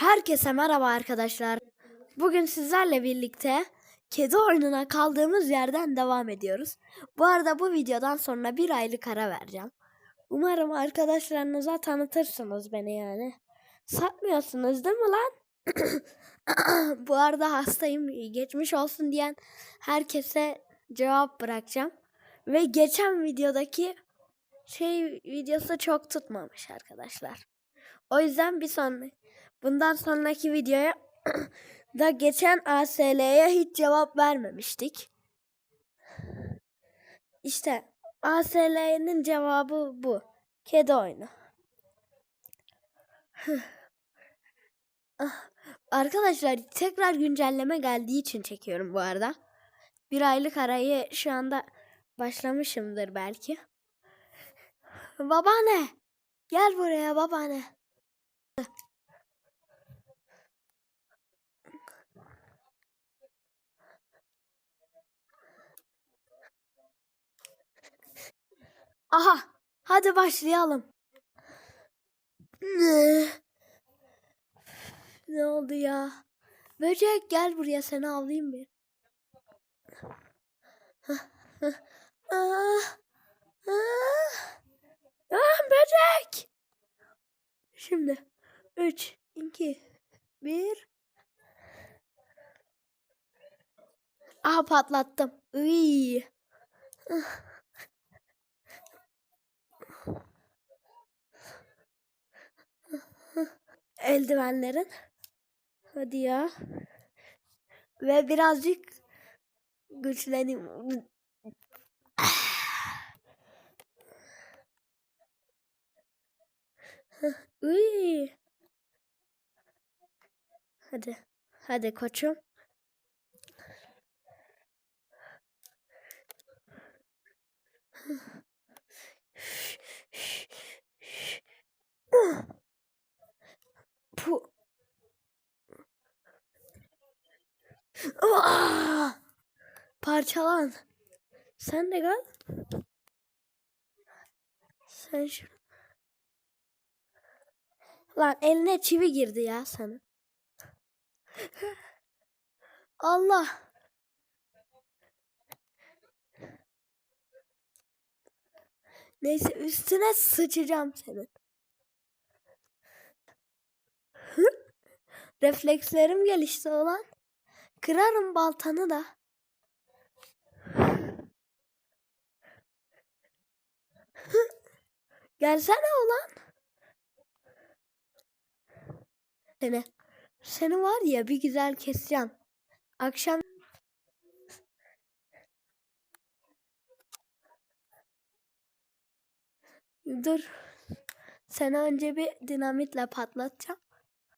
Herkese merhaba arkadaşlar. Bugün sizlerle birlikte kedi oyununa kaldığımız yerden devam ediyoruz. Bu arada bu videodan sonra bir aylık ara vereceğim. Umarım arkadaşlarınıza tanıtırsınız beni yani. Satmıyorsunuz değil mi lan? bu arada hastayım geçmiş olsun diyen herkese cevap bırakacağım. Ve geçen videodaki şey videosu çok tutmamış arkadaşlar. O yüzden bir sonra bundan sonraki videoya da geçen ASL'ye hiç cevap vermemiştik. İşte ASL'nin cevabı bu. Kedi oyunu. Ah, Arkadaşlar tekrar güncelleme geldiği için çekiyorum bu arada. Bir aylık arayı şu anda başlamışımdır belki. Babaanne. Gel buraya babaanne. Aha. Hadi başlayalım. Ne? Ne oldu ya? Böcek gel buraya seni avlayayım bir. Ah, ah, ah, böcek. Şimdi 3, 2, 1. Aha patlattım. Iy. Eldivenlerin. Hadi ya. Ve birazcık güçleneyim. Uy. Hadi. Hadi koçum. Aa! Parçalan. Sen de gel. Sen şu. Lan eline çivi girdi ya sana. Allah. Neyse üstüne sıçacağım senin. Reflekslerim gelişti olan. Kırarım baltanı da. Gelsene ulan. Seni. Seni var ya bir güzel keseceğim. Akşam Dur. Seni önce bir dinamitle patlatacağım.